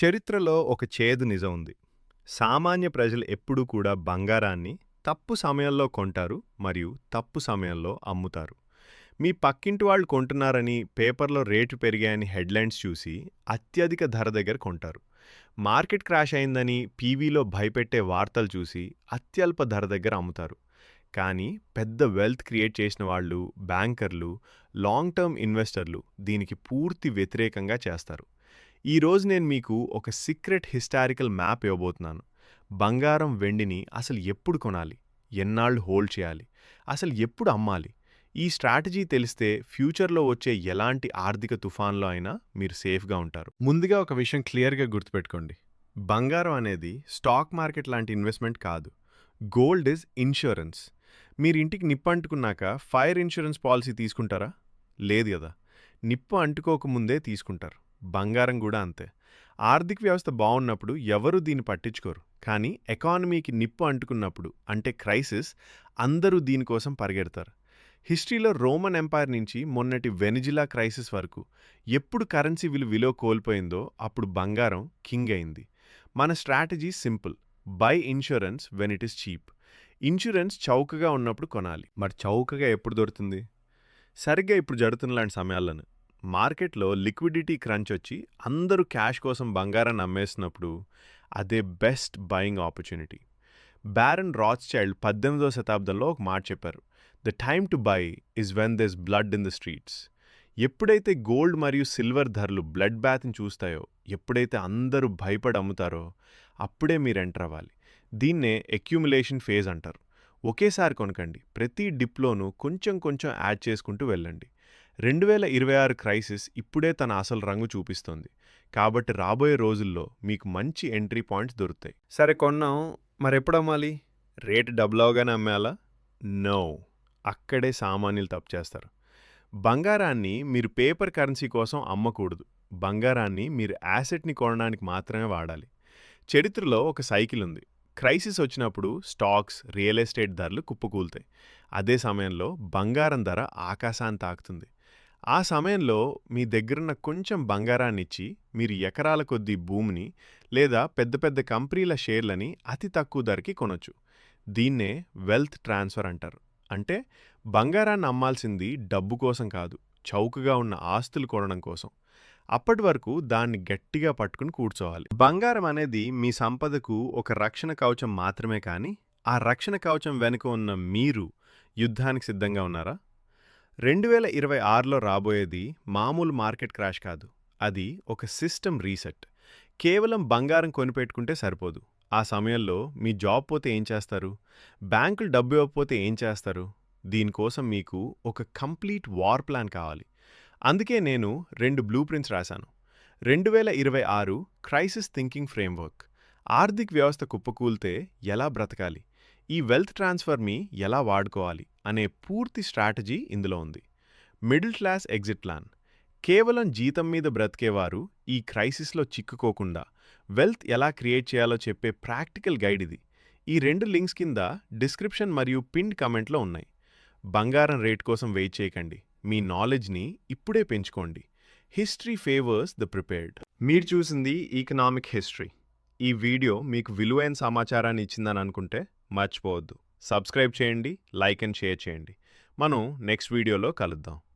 చరిత్రలో ఒక చేదు నిజం ఉంది. సామాన్య ప్రజలు ఎప్పుడూ కూడా బంగారాన్ని తప్పు సమయంలో కొంటారు మరియు తప్పు సమయంలో అమ్ముతారు. మీ పక్కింటి వాళ్ళు కొంటున్నారని పేపర్లో రేటు పెరిగాయని హెడ్లైన్స్ చూసి అత్యధిక ధర దగ్గర కొంటారు. మార్కెట్ క్రాష్ అయిందని పీవీలో భయపెట్టే వార్తలు చూసి అత్యల్ప ధర దగ్గర అమ్ముతారు. కానీ పెద్ద వెల్త్ క్రియేట్ చేసిన వాళ్ళు బ్యాంకర్లు లాంగ్ టర్మ్ ఇన్వెస్టర్లు దీనికి పూర్తి వ్యతిరేకంగా చేస్తారు. ఈరోజు నేను మీకు ఒక సీక్రెట్ హిస్టారికల్ మ్యాప్ ఇవ్వబోతున్నాను. బంగారం వెండిని అసలు ఎప్పుడు కొనాలి? ఎన్నాళ్ళు హోల్డ్ చేయాలి? అసలు ఎప్పుడు అమ్మాలి? ఈ స్ట్రాటజీ తెలిస్తే ఫ్యూచర్లో వచ్చే ఎలాంటి ఆర్థిక తుఫాన్లో అయినా మీరు సేఫ్గా ఉంటారు. ముందుగా ఒక విషయం క్లియర్గా గుర్తుపెట్టుకోండి. బంగారం అనేది స్టాక్ మార్కెట్ లాంటి ఇన్వెస్ట్మెంట్ కాదు. గోల్డ్ ఇస్ ఇన్సూరెన్స్ మీరు ఇంటికి నిప్పు అంటుకున్నాక ఫైర్ ఇన్సూరెన్స్ పాలసీ తీసుకుంటారా? లేదు కదా. నిప్పు అంటుకోకముందే తీసుకుంటారు. బంగారం కూడా అంతే. ఆర్థిక వ్యవస్థ బాగున్నప్పుడు ఎవరూ దీన్ని పట్టించుకోరు. కానీ ఎకానమీకి నిప్పు అంటుకున్నప్పుడు అంటే క్రైసిస్ అందరూ దీనికోసం పరిగెడతారు. హిస్టరీలో రోమన్ ఎంపైర్ నుంచి మొన్నటి వెనిజిలా క్రైసిస్ వరకు ఎప్పుడు కరెన్సీ విలువ విలువ కోల్పోయిందో అప్పుడు బంగారం కింగ్ అయింది. మన strategy simple. Buy insurance when it is cheap. Insurance చౌకగా ఉన్నప్పుడు కొనాలి. మరి చౌకగా ఎప్పుడు దొరుకుతుంది? సరిగ్గా ఇప్పుడు జరుగుతున్న లాంటి సమయాలను మార్కెట్లో లిక్విడిటీ క్రంచ్ వచ్చి అందరూ క్యాష్ కోసం బంగారాన్ని అమ్మేసినప్పుడు అదే best buying opportunity. Baron Rothschild పద్దెనిమిదో శతాబ్దంలో ఒక మాట చెప్పారు the time to buy is when there's blood in the streets. ఎప్పుడైతే గోల్డ్ మరియు సిల్వర్ ధరలు బ్లడ్ బ్యాత్ని చూస్తాయో ఎప్పుడైతే అందరూ భయపడి అమ్ముతారో అప్పుడే మీరు ఎంటర్ అవ్వాలి. దీన్నే ఎక్యుములేషన్ ఫేజ్ అంటారు. ఒకేసారి కొనకండి. ప్రతి డిప్లోనూ కొంచెం కొంచెం యాడ్ చేసుకుంటూ వెళ్ళండి. రెండు వేల ఇరవై ఆరు క్రైసిస్ ఇప్పుడే తన అసలు రంగు చూపిస్తోంది. కాబట్టి రాబోయే రోజుల్లో మీకు మంచి ఎంట్రీ పాయింట్స్ దొరుకుతాయి. సరే కొన్నాం. మరి ఎప్పుడు అమ్మాలి? రేటు డబుల్ అవగానే అమ్మేయాలా నో. అక్కడే సామాన్యులు తప్పు చేస్తారు. బంగారాన్ని మీరు పేపర్ కరెన్సీ కోసం అమ్మకూడదు. బంగారాన్ని మీరు యాసెట్ని కొనడానికి మాత్రమే వాడాలి. చరిత్రలో ఒక సైకిల్ ఉంది. క్రైసిస్ వచ్చినప్పుడు స్టాక్స్ రియల్ ఎస్టేట్ ధరలు కుప్పకూలుతాయి. అదే సమయంలో బంగారం ధర ఆకాశాన్ని తాకుతుంది. ఆ సమయంలో మీ దగ్గరున్న కొంచెం బంగారాన్నిచ్చి మీరు ఎకరాల కొద్దీ భూమిని లేదా పెద్ద పెద్ద కంపెనీల షేర్లని అతి తక్కువ ధరకి కొనొచ్చు. దీన్నే వెల్త్ ట్రాన్స్ఫర్ అంటారు. అంటే బంగారాన్ని అమ్మాల్సింది డబ్బు కోసం కాదు చౌకగా ఉన్న ఆస్తులు కొనడం కోసం. అప్పటి వరకు దాన్ని గట్టిగా పట్టుకుని కూర్చోవాలి. బంగారం అనేది మీ సంపదకు ఒక రక్షణ కవచం మాత్రమే కానీ ఆ రక్షణ కవచం వెనుక ఉన్న మీరు యుద్ధానికి సిద్ధంగా ఉన్నారా? రెండు వేల ఇరవై ఆరులో రాబోయేది మామూలు మార్కెట్ క్రాష్ కాదు. అది ఒక సిస్టమ్ రీసెట్. కేవలం బంగారం కొనిపెట్టుకుంటే సరిపోదు. ఆ సమయంలో మీ జాబ్ పోతే ఏం చేస్తారు? బ్యాంకులు డబ్బు ఇవ్వకపోతే ఏం చేస్తారు? దీనికోసం మీకు ఒక కంప్లీట్ వార్ ప్లాన్ కావాలి. అందుకే నేను రెండు బ్లూ ప్రింట్స్ రాశాను. రెండు వేల ఇరవై ఆరు క్రైసిస్ థింకింగ్ ఫ్రేమ్వర్క్. ఆర్థిక వ్యవస్థ కుప్పకూల్తే ఎలా బ్రతకాలి? ఈ వెల్త్ ట్రాన్స్ఫర్ని ఎలా వాడుకోవాలి అనే పూర్తి స్ట్రాటజీ ఇందులో ఉంది. మిడిల్ క్లాస్ ఎగ్జిట్ ప్లాన్ కేవలం జీతం మీద బ్రతికేవారు ఈ క్రైసిస్లో చిక్కుకోకుండా వెల్త్ ఎలా క్రియేట్ చేయాలో చెప్పే ప్రాక్టికల్ గైడ్ ఇది. ఈ రెండు లింక్స్ కింద డిస్క్రిప్షన్ మరియు పిన్ కమెంట్లో ఉన్నాయి. బంగారం రేట్ కోసం వెయిట్ చేయకండి. మీ నాలెడ్జ్ని ఇప్పుడే పెంచుకోండి. హిస్టరీ ఫేవర్స్ ద ప్రిపేర్డ్ మీరు చూసింది ఈకనామిక్ హిస్టరీ ఈ వీడియో మీకు విలువైన సమాచారాన్ని ఇచ్చిందని అనుకుంటే మర్చిపోవద్దు. సబ్స్క్రైబ్ చేయండి లైక్ అండ్ షేర్ చేయండి. మనం నెక్స్ట్ వీడియోలో కలుద్దాం.